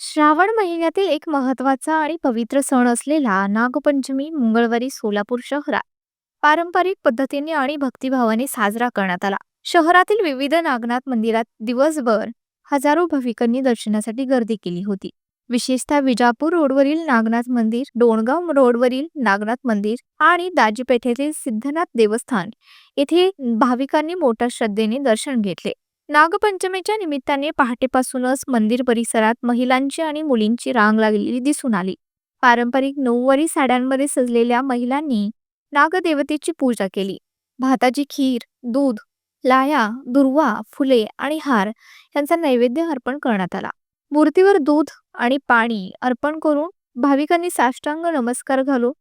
श्रावण महिन्यातील एक महत्त्वाचा आणि पवित्र सण असलेला नागपंचमी मंगळवारी सोलापूर शहरात पारंपरिक पद्धतीने आणि भक्तिभावाने साजरा करण्यात आला. शहरातील विविध नागनाथ मंदिरात दिवसभर हजारो भाविकांनी दर्शनासाठी गर्दी केली होती. विशेषतः विजापूर रोडवरील नागनाथ मंदिर डोणगाव रोडवरील नागनाथ मंदिर आणि दाजीपेठेतील सिद्धनाथ देवस्थान येथे भाविकांनी मोठ्या श्रद्धेने दर्शन घेतले. नागपंचमीच्या निमित्ताने पहाटेपासूनच मंदिर परिसरात महिलांची आणि मुलींची रांग लागलेली दिसून आली. पारंपरिक नऊवारी साड्यांमध्ये सजलेल्या महिलांनी नागदेवतेची पूजा केली. भाताची खीर दूध लाया दुर्वा फुले आणि हार यांचा नैवेद्य अर्पण करण्यात आला. मूर्तीवर दूध आणि पाणी अर्पण करून भाविकांनी साष्टांग नमस्कार घालून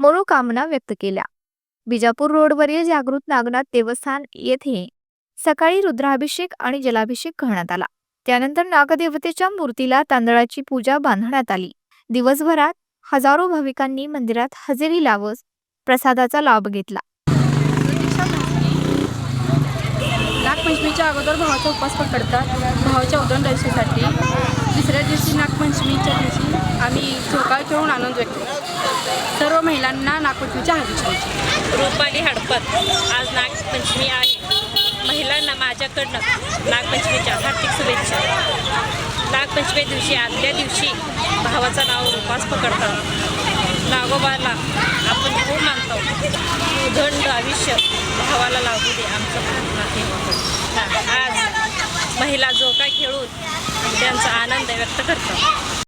मनोकामना व्यक्त केल्या. बिजापूर रोडवरील जागृत नागनाथ देवस्थान येथे सकाळी रुद्राभिषेक आणि जलाभिषेक करण्यात आला. त्यानंतर नागदेवतेच्या मूर्तीला तांदळाची पूजा बांधण्यात आली. दिवसभरात हजारो भाविकांनी मंदिरात हजेरी लावत प्रसादाचा लाभ घेतला. नागपंचमीच्या अगोदर भावाचा उपवास पकडतात. भावाच्या उदंडशीसाठी दुसऱ्या दिवशी नागपंचमीच्या दिवशी आम्ही झोकाळ खेळून आनंद व्यक्त करतो. सर्व महिलांना नागपंचमीच्या हार्दिक रुपाली हडपत. आज नागपंचमी आहे महिलांना नागपंचमीच्या हार्दिक शुभेच्छा. नागपंचमी दिवशी आदल्या दिवशी भावाचं नाव उपास पकडतात नागोबाला आपण खूप मानतो. उदंड आयुष्य भावाला लागू दे आमचं नाते आज महिला जोका खेळून त्यांचा आनंद व्यक्त करतात.